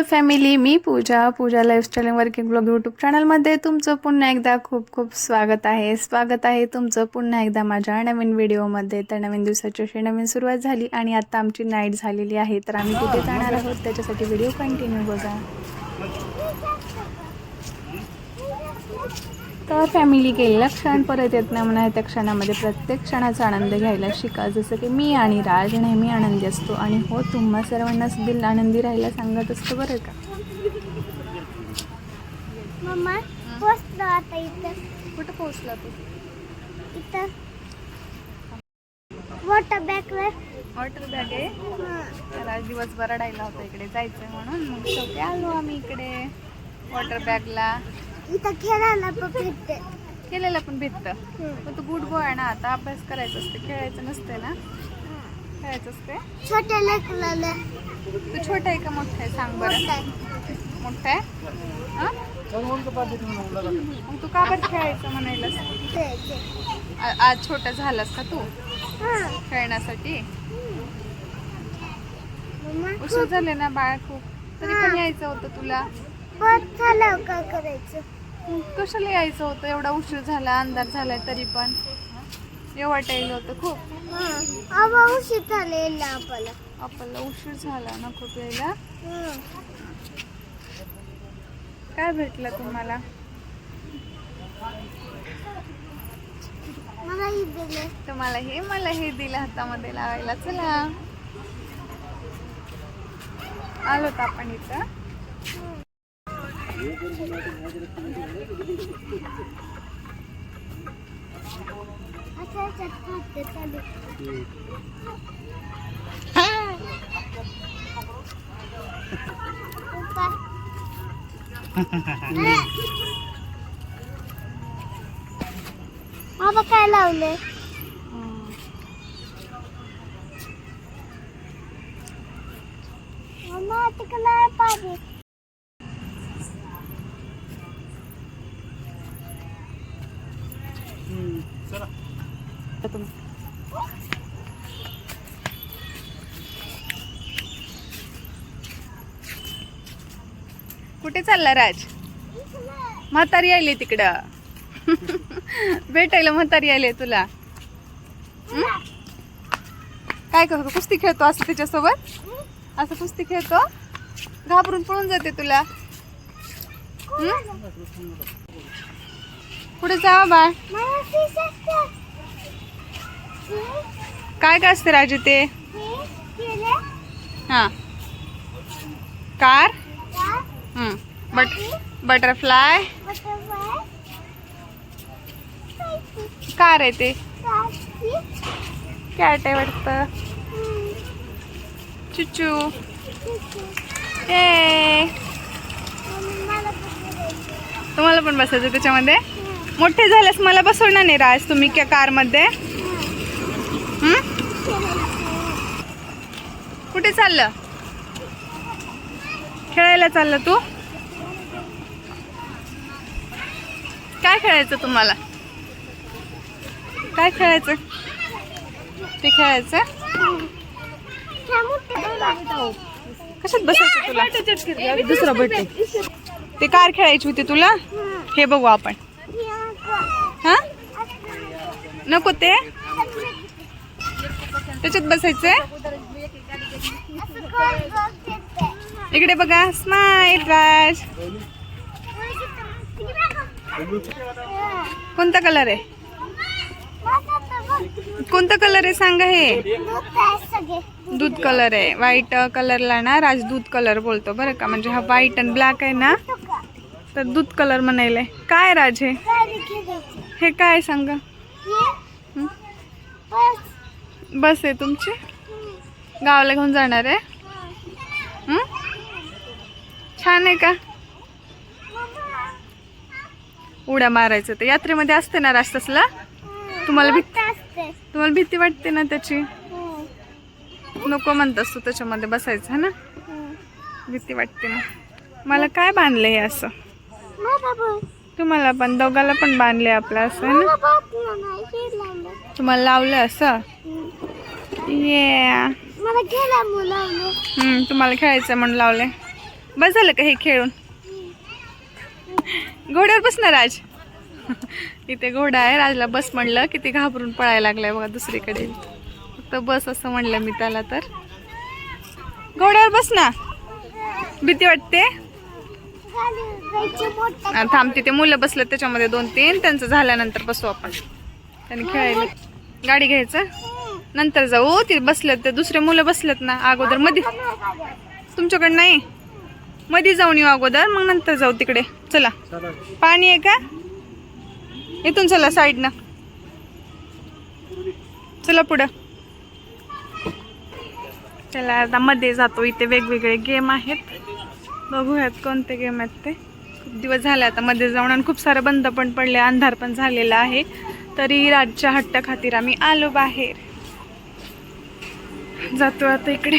Hello family मी Puja. Puja lifestyle working blog YouTube चॅनलमध्ये तुमचं पुन्हा एकदा खूप खूप स्वागत आहे. स्वागत आहे तुमचं पुन्हा एकदा माझ्या नवीन व्हिडिओमध्ये तर नवीन दिवसाची अशी नवीन सुरुवात झाली आणि आता आमची नाईट झालेली आहे. तर आम्ही कुठे जाणार आहोत. त्याच्यासाठी व्हिडिओ कंटिन्यू बघा. तर फॅमिली गेलेला क्षण परत येत नाही म्हणा त्या क्षणामध्ये प्रत्येक क्षणाचा आनंद घ्यायला शिका. जसं की मी आणि राज नेहमी आनंदी असतो. आणि हो तुम्हा सर्वांनाच दिल आनंदी राहायला सांगत असतो बरं का? मम्मा पोचलो आता इथं. कुठं पोहोचला तू? इथं. वॉटर बॅगवर वॉटर बॅग आहे? तर आज दिवसभर रडायला होता इकडे जायचं म्हणून. मग शेवटी आलो आम्ही इकडे. वॉटर बॅगला इथं खेळायला पण भेटते. केलेलं पण भेटतं. पण तू गुड बॉय आहे ना आता अभ्यास करायचा असते खेळायचं नसते ना? खेळायचं असते छोट्या लेकराला. तू छोटा आहे का मोठा आहे? सांग बरं. मोठा आहे. हां? मग तू का बरं खेळायचं म्हणायलास? आज छोटा झालास का तू? खेळण्यासाठी? उशीर झाले ना बाळ खूप. तरी पण यायचं होतं तुला. करायचं? कशाला यायचं होतं? एवढा उशीर झाला अंधार झालाय तरी पण. येवाट यायला होतं खूप. आवा उशीर झालेला आपल्याला. आपल्याला उशीर झाला ना खूप यायला हं. काय भेटलं तुम्हाला? मला ही दिले. तुम्हाला हे मला हे दिलं हातामध्ये लावायला. चला. आलो तर आपण इथं असं याच्यात खाते चालू पप्पा. बाबा काय लावले मम्मा तिकडे पाहिजे. कुठे चालला राज? म्हातारी आली तिकडं. भेटायला म्हातारी आली तुला. काय करतो? कुस्ती खेळतो असं त्याच्यासोबत असं कुस्ती खेळतो? घाबरून पळून जाते तुला. पुढे जावा बाळ काय काय असते राजू ते? हां. हा. Car but butterfly? कार आहे ते. कॅट आहे वाटतं. चुचू ए तुम्हाला पण बसायचं त्याच्यामध्ये? मोठे झाल्यास मला बसवणार नाही राज तुम्ही क्या कारमध्ये? कुठे चाललं? खेळायला चाललं तू? काय खेळायचं तुम्हाला? काय खेळायचं? ते खेळायचं? कशात बसायचं तुला? दुसरा भेटते ते कार खेळायची होती तुला? हं. बघू आपण? हा? नको ते? त्याच्यात बसायचंय? इकडे बघा. स्माय राज कोणता कलर आहे? कोणता कलर आहे? सांगा हे. दूध कलर आहे. व्हाईट कलरला ना राज दूध कलर बोलतो बरं का? म्हणजे हा व्हाईट आणि ब्लॅक आहे ना? तर दूध कलर म्हणायला काय राज हे? हे काय सांगा. बस. आहे तुमची? गावाला घेऊन जाणार आहे? छान आहे का? उड्या मारायचं तर. यात्रेमध्ये असते ना राज तुम्हाला भीती तुम्हाला भीती वाटते ना त्याची? नको म्हणतास तू त्याच्यामध्ये बसायचं है ना? भीती वाटते ना. मला काय बांधलं हे असं? तुम्हाला पण दोघाला पण बांधले आपलं असं है ना? लावलं. तुम्हाला लावलं असं? मला तुम्हाला खेळायचं म्हणून लावले बस झालं का हे खेळून? घोड्यावर बस ना राज. इथे घोडा आहे राजला बस म्हणलं की ती घाबरून पळायला लागलाय बघा दुसरीकडे. फक्त बस असं म्हणलं मी त्याला तर. घोड्यावर बस ना. भीती वाटते? गाडी जायची मोठं आ, थांब तिथे मुलं बसलं त्याच्यामध्ये दोन तीन त्यांचं झाल्यानंतर बसू आपण. त्यांनी खेळायला. गाडी घ्यायचं? नंतर जाऊ ते बसलेत ते दुसरे मुलं बसलेत ना अगोदरमध्ये तुमच्याकडे नाही? मध्ये जाऊन येऊ अगोदर मग नंतर जाऊ तिकडे. चला. पाणी आहे का? इथून चला साईडनं. चला पुढं. चला आता मध्ये जातो. इथे वेगवेगळे गेम आहेत. बघूयात कोणते गेम आहेत ते. खूप दिवस झाले आता मध्ये जाऊन आणि खूप सारं बंद पण पडले अंधार पण झालेला आहे. तरी राजच्या हट्ट खातीर आम्ही आलो बाहेर. जातो आता इकडे.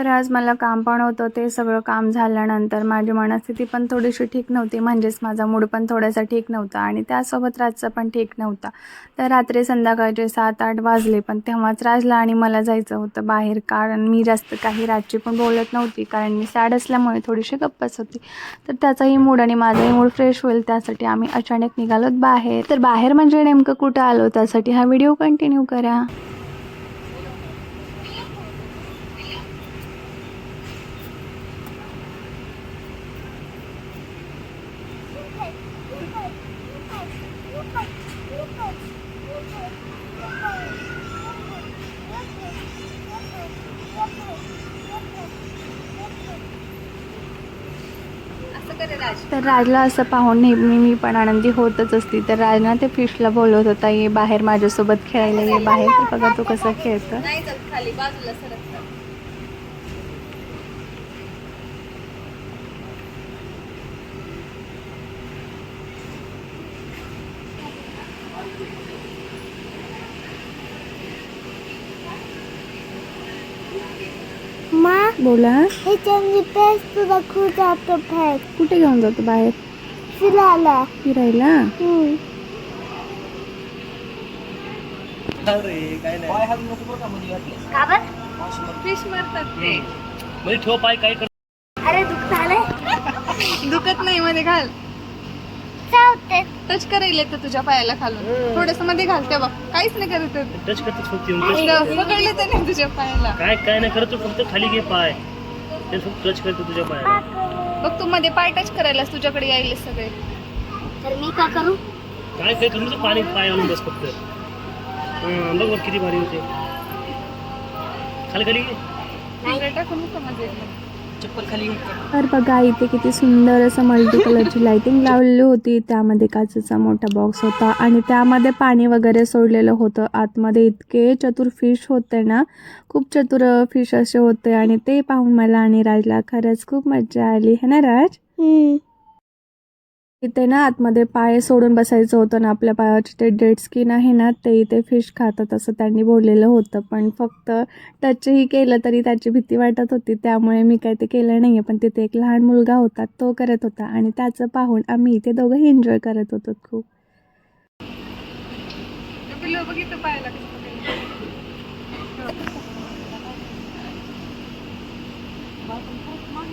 तर आज मला काम पण होतं ते सगळं काम झाल्यानंतर माझी मनस्थिती पण थोडीशी ठीक नव्हती म्हणजेच माझा मूड पण थोडासा ठीक नव्हता आणि त्यासोबत राजचा पण ठीक नव्हता. तर रात्री संध्याकाळचे सात आठ वाजले पण तेव्हाच राजला आणि मला जायचं होतं बाहेर कारण मी जास्त काही रातची पण बोलत नव्हती कारण मी सॅड असल्यामुळे थोडीशी गप्पच होती. तर त्याचाही मूड आणि माझाही मूड फ्रेश होईल त्यासाठी आम्ही अचानक निघालोत बाहेर. तर बाहेर म्हणजे नेमकं कुठं आलो? त्यासाठी हा व्हिडिओ कंटिन्यू करा. तर राजला असं पाहून नेहमी मी पण आनंदी होतच असती. तर राज ना ते फिशला बोलत होता ये बाहेर माझ्यासोबत खेळायला ये बाहेर. तर बघा तो कसा खेळतो मा बोला. हे चंगी पेस तुला खूप जातो फेक कुठे घेऊन जातो बाहेर? फिरायला. फिरायला? हम्म. फिश मारतात. ते. म्हणजे ठेव पाय काय कर अरे दुःख झालंय दुखत नाही मध्ये घाल चालते टच करायला येतं तुझ्या पायाला खालून. थोडसमध्ये घालते बघ. काहीच नाही करत ते. टच करतो फक्त येऊन touch इकडं करतो. पकडले तर नाही तुझ्या पायाला. काय काय नाही करतो फक्त खाली घे पाय. ते फक्त टच करतो तुझ्या पायाला. बघ तू मध्ये पाय टच करायलास तुझ्याकडे यायले सगळे. तर मी का करू? काय काय तुम्ही पाणी पाय आणून बस फक्त. हं, बघ बघ किती भारी होते. खाली खाली. घे तिकडे टाकून नको मध्ये चप्पल खाली तर बघा इथे किती सुंदर असं मल्टी कलरची लाइटिंग लावलेली होती. त्यामध्ये काचेचा मोठा बॉक्स होता आणि त्यामध्ये पाणी वगैरे सोडलेलं होतं. आतमध्ये इतके चतुर फिश होते ना खूप चतुर फिश असे होते आणि ते पाहून मला आणि राजला खरंच खूप मजा आली. है ना राज. इथे ना आतमध्ये पाय सोडून बसायचं होतं ना आपल्या पायावरची ते डेड स्किन आहे ना ते इथे फिश खातात असं त्यांनी बोललेलं होतं. पण फक्त टचही केलं तरी त्याची भीती वाटत होती. त्यामुळे मी काही ते केलं नाही आहे पण तिथे एक लहान मुलगा होता तो करत होता. आणि त्याचं पाहून आम्ही इथे दोघंही एन्जॉय करत होतो खूप.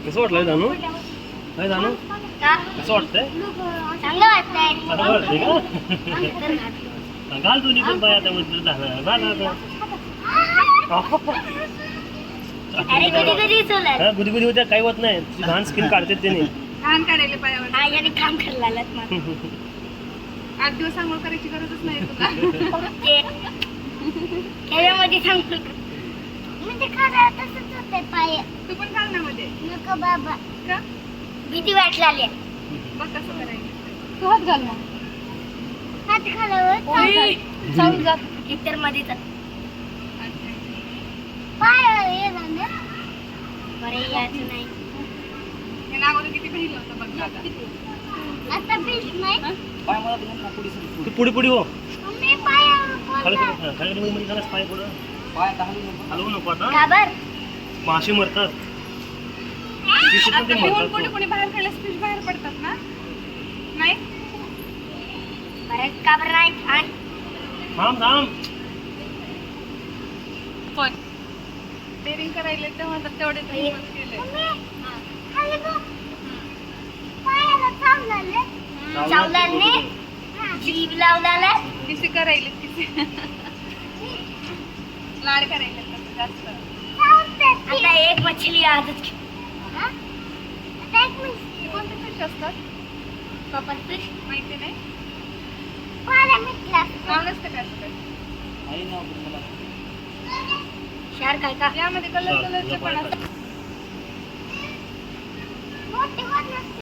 कसं वाटलं काय जाणू का? कसं वाटतंय? चांगलं वाटतंय. चांगलं वाटतंय का? घाल दोन्ही पण पाय आता झालं. घाल आता. हा, गुदी गुदी होत्या काही होत नाही. तुझी घाण स्किन काढते त्याने घाण काढायला पायावर हा याने काम करायला आठ दिवस आंघोळ करायची गरजच नाही तुला. त्याच्यामध्ये सांगतो म्हणजे खरं तसंच होतं. वाटतंय पाय. तू पण घाल ना मध्ये. नको बाबा. का? भीती वाटलाली बघ कसं करायचं तू हात घाल मग हात घालावर चालू जात इतरमध्ये तर पाय हे झालं बरे यायचं नाही अगोदर किती पहिलं होतं बघ आता आता पीस नाही तू पुढे पुढे हो पाय खाली खाली पाय पुढं हलवू नको आता मासे मरतात फिश पण ते मरतात कोणी कोणी बाहेर खेळल्यास फिश बाहेर पडतात ना? नाही? बरं घाबर नाही छान थांब थांब. पण. डेअरिंग करायला तेव्हा तर तेवढे हे. केले जीभ लावलाले किसी करायले किसी? लाड करायले जास्त. आता एक मछली आजच मछली कोणते फिश असतात फिश माहिती नाही पाला मिटला नाव नसतं काय. शार्क आहे का यामध्ये कलर कलरचे पण असतात मोठी वर नसते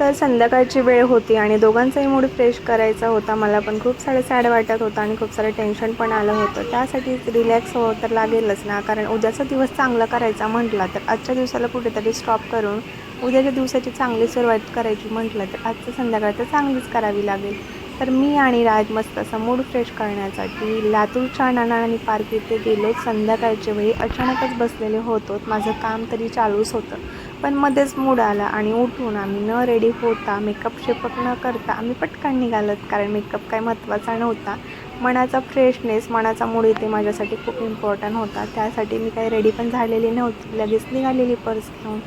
तर संध्याकाळची वेळ होती आणि दोघांचाही मूड फ्रेश करायचा होता. मला पण खूप सारे सॅड वाटत होतं आणि खूप सारं टेन्शन पण आलं होतं. त्यासाठी रिलॅक्स हो तर लागेलच ना कारण उद्याचा दिवस चांगला करायचा म्हटला तर आजच्या दिवसाला कुठेतरी स्टॉप करून उद्याच्या दिवसाची चांगली सुरुवात करायची म्हटलं तर आजचं संध्याकाळ तर चांगलीच करावी लागेल. तर मी आणि राज मस्त असा मूड फ्रेश करण्यासाठी लातूरच्या नानानी पार्क इथे गेलो. संध्याकाळच्या वेळी अचानकच बसलेले होतो माझं काम तरी चालूच होतं. पण मध्येच मूड आला आणि उठून आम्ही न रेडी होता मेकअप शेपक न करता आम्ही पटकन निघालत. कारण मेकअप काय महत्त्वाचा नव्हता. मनाचा फ्रेशनेस मनाचा मूड इथे माझ्यासाठी खूप इम्पॉर्टंट होता. त्यासाठी मी काही रेडी पण झालेली नव्हती. लगेच निघालेली पर्स घेऊन.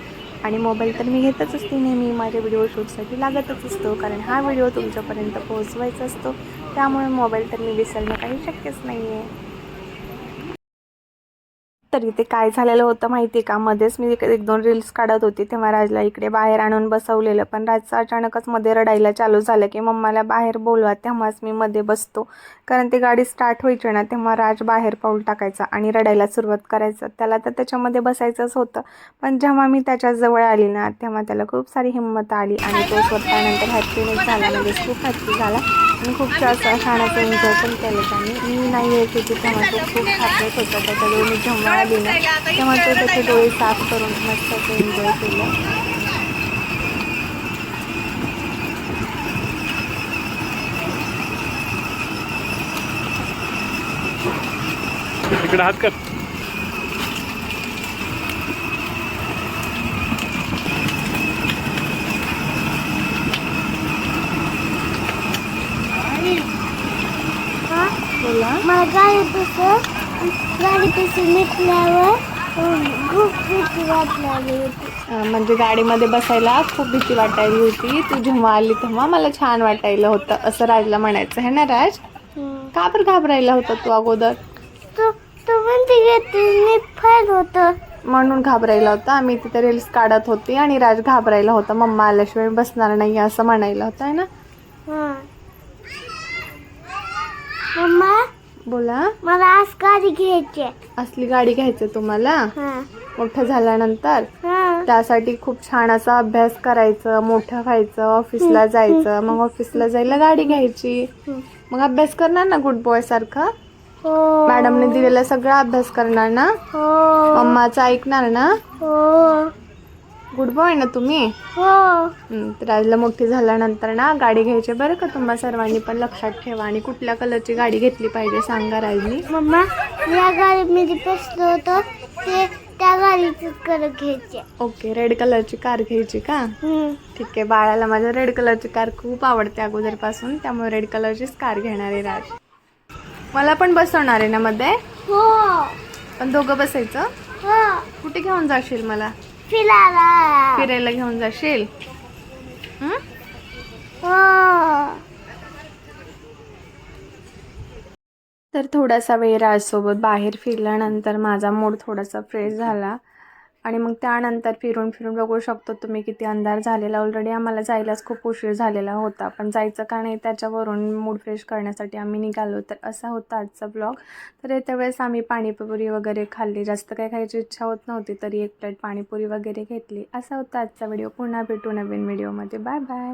आणि मोबाईल तर मी घेतच असते नेहमी. माझ्या व्हिडिओ शूटसाठी लागतच असतो कारण हा व्हिडिओ तुमच्यापर्यंत पोहोचवायचा असतो. त्यामुळे मोबाईल तर मी विसरणं काही शक्यच नाही आहे तर इथे काय झालेलं होतं माहिती आहे का? मध्येच मी एक एक दोन रील्स काढत होती तेव्हा राजला इकडे बाहेर आणून बसवलेलं. पण राजचं अचानकच मध्ये रडायला चालू झालं की मम्माला बाहेर बोलवा तेव्हाच मी मध्ये बसतो. कारण ती गाडी स्टार्ट व्हायची ना तेव्हा राज बाहेर पाऊल टाकायचा आणि रडायला सुरुवात करायचं. त्याला तर त्याच्यामध्ये बसायचंच होतं. पण जेव्हा मी त्याच्याजवळ आली ना तेव्हा त्याला खूप सारी हिंमत आली आणि तो स्वतःनंतर हॅपीनेस झाला. म्हणजे खूप हॅपी झाला. आणि खूप जास्त खाण्याचा एन्जॉय पण केलं त्याने. मी नाही आहे की तेव्हा तो खूप हॅपीच होता त्याच्याजवळ मी जेव्हा आली तेव्हा तो त्याचे डोळे साफ करून मस्त असं एन्जॉय केलं. इकडे हात कर. मला गाडी तसं गाडी तसं निघल्यावर खूप भीती वाटली होती. अं, म्हणजे गाडीमध्ये बसायला खूप भीती वाटायली होती. तू जेव्हा आली तेव्हा मला छान वाटायला होतं असं राजला म्हणायचं. आहे ना राज? का बरं घाबरायला होता तू अगोदर? तू तू म्हणते घेते मी फाईल होतं. म्हणून घाबरायला होता. आम्ही तिथे रील्स काढत होती आणि राज घाबरायला होता. मम्मा आल्याशिवाय बसणार नाही असं म्हणायला होतं आहे ना? हां मम्मा बोला. मला आज गाडी घ्यायची आहे. असली गाडी घ्यायची तुम्हाला? हां. मोठं झाल्यानंतर? हां. त्यासाठी खूप छान असा अभ्यास करायचं मोठं व्हायचं ऑफिसला जायचं. मग ऑफिसला जायला गाडी घ्यायची. मग अभ्यास करणार ना गुड बॉय सारखा? हो. मॅडमने दिलेला सगळा अभ्यास करणार ना? हो. मम्माचं ऐकणार ना? हो. गुड बॉय ना तुम्ही? हो. तर राजला मोठी झाल्यानंतर ना गाडी घ्यायची बरं का तुम्हा सर्वांनी पण लक्षात ठेवा आणि कुठल्या कलरची गाडी घेतली पाहिजे सांगा राजनी. मम्मा या गाडीमध्ये बसलो होतो. ते त्या गाडीच कर घ्यायचे. ओके रेड कलरची कार घ्यायची का? ठीक आहे बाळाला माझ्या रेड कलरची कार खूप आवडते अगोदरपासून त्यामुळे रेड कलरचीच कार घेणार आहे राज. मला पण बसवणार आहे ना मध्ये? हो. पण दोघं बसायचं? हो. कुठे घेऊन जाशील मला? फिरायला. फिरायला घेऊन जाशील? हं? तर थोडासा वेळ राजसोबत बाहेर फिरल्यानंतर माझा मूड थोडासा फ्रेश झाला. आणि मग त्यानंतर फिरून फिरून बघू शकतो तुम्ही किती अंधार झालेला. ऑलरेडी आम्हाला जायलाच खूप उशीर झालेला होता. पण जायचं का नाही त्याच्यावरून मूड फ्रेश करण्यासाठी आम्ही निघालो. तर असा होता आजचा ब्लॉग तर येत्या वेळेस आम्ही पाणीपुरी वगैरे खाल्ली. जास्त काही खायची इच्छा होत नव्हती तरी एक प्लेट पाणीपुरी वगैरे घेतली. असा होता आजचा व्हिडिओ पुन्हा भेटू नवीन व्हिडिओमध्ये बाय बाय